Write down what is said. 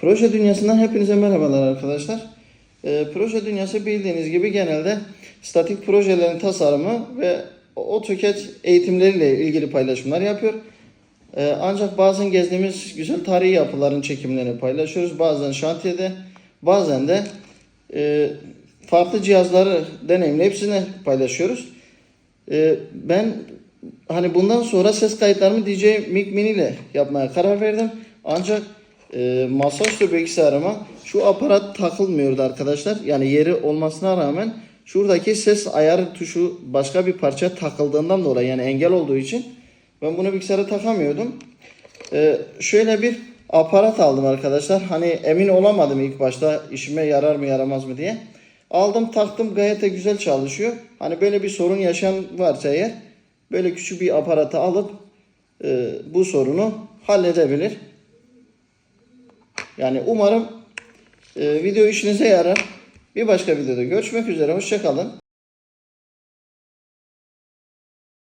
Proje dünyasından hepinize merhabalar arkadaşlar. Ee, proje dünyası bildiğiniz gibi genelde statik projelerin tasarımı ve AutoCAD eğitimleriyle ilgili paylaşımlar yapıyor. Ee, ancak bazen gezdiğimiz güzel tarihi yapıların çekimlerini paylaşıyoruz. Bazen şantiyede, bazen de e, farklı cihazları deneyimleyip sizinle paylaşıyoruz. Ee, ben hani bundan sonra ses kayıtlarımı DJ Mic Mini ile yapmaya karar verdim. Ancak e, masaüstü bilgisayarıma şu aparat takılmıyordu arkadaşlar. Yani yeri olmasına rağmen şuradaki ses ayarı tuşu başka bir parça takıldığından dolayı yani engel olduğu için ben bunu bilgisayara takamıyordum. Ee, şöyle bir aparat aldım arkadaşlar. Hani emin olamadım ilk başta işime yarar mı yaramaz mı diye. Aldım taktım gayet de güzel çalışıyor. Hani böyle bir sorun yaşayan varsa eğer böyle küçük bir aparatı alıp e, bu sorunu halledebilir. Yani umarım e, video işinize yarar. Bir başka videoda görüşmek üzere. Hoşçakalın.